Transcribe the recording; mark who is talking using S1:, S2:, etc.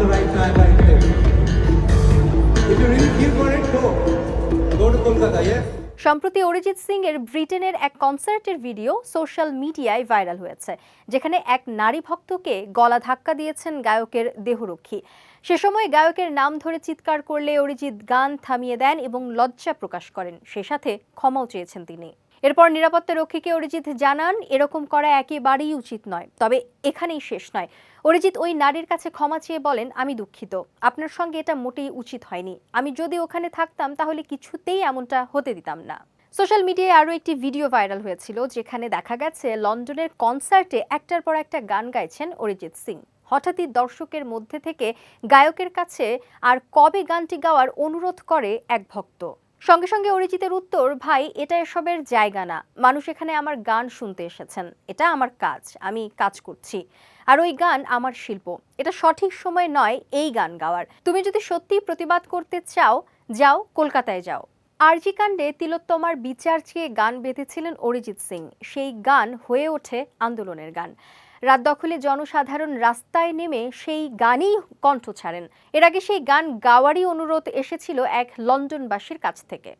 S1: the right time, right place. If you really feel for it, go. Go to Kolkata, yes?
S2: সম্প্রতি অরিজিৎ সিং এর ব্রিটেনের এক কনসার্টের video social মিডিয়ায় ভাইরাল হয়েছে যেখানে এক নারী ভক্তকে গলা ধাক্কা দিয়েছেন গায়কের দেহরক্ষী সে সময় গায়কের নাম ধরে চিৎকার করলে অরিজিৎ গান থামিয়ে দেন এবং লজ্জা প্রকাশ করেন সে সাথে ক্ষমাও চেয়েছেন তিনি এরপর নিরাপত্তা রক্ষীকে অরিজিৎ জানান, এরকম করা একেবারেই উচিত নয়, তবে এখানেই শেষ নয়। অরিজিৎ ওই নারীর কাছে ক্ষমা চেয়ে বলেন, আমি দুঃখিত, আপনার সঙ্গে এটা মোটেই উচিত হয়নি। আমি যদি ওখানে থাকতাম, তাহলে কিছুতেই এমনটা হতে দিতাম না। সোশ্যাল মিডিয়ায় আরও একটি ভিডিও ভাইরাল হয়েছিল, যেখানে দেখা গেছে লন্ডনের কনসার্টে একটার পর একটা গান গাইছেন অরিজিৎ সিং। হঠাৎই দর্শকের মধ্যে থেকে গায়কের কাছে আর কবে গানটি গাওয়ার অনুরোধ করে এক ভক্ত। সঙ্গে সঙ্গে অরিজিতের উত্তর, ভাই, এটা এসবের জায়গা না। মানুষ এখানে আমার গান শুনতে এসেছেন। এটা আমার কাজ। আমি কাজ করছি। আর ওই গান আমার শিল্প। এটা সঠিক সময় নয় এই গান গাওয়ার। তুমি যদি সত্যি প্রতিবাদ করতে চাও, যাও, কলকাতায় যাও। আরজি কাণ্ডে তিলোত্তমার বিচার চেয়ে গান বেঁধেছিলেন অরিজিৎ সিং। সেই গান হয়ে ওঠে আন্দোলনের গান। রাত দখলে জনসাধারণ রাস্তায় নেমে সেই গানই কণ্ঠ ছাড়েন। এর আগে সেই গান গাওয়ারই অনুরোধ এসেছিল এক লন্ডনবাসীর কাছ থেকে।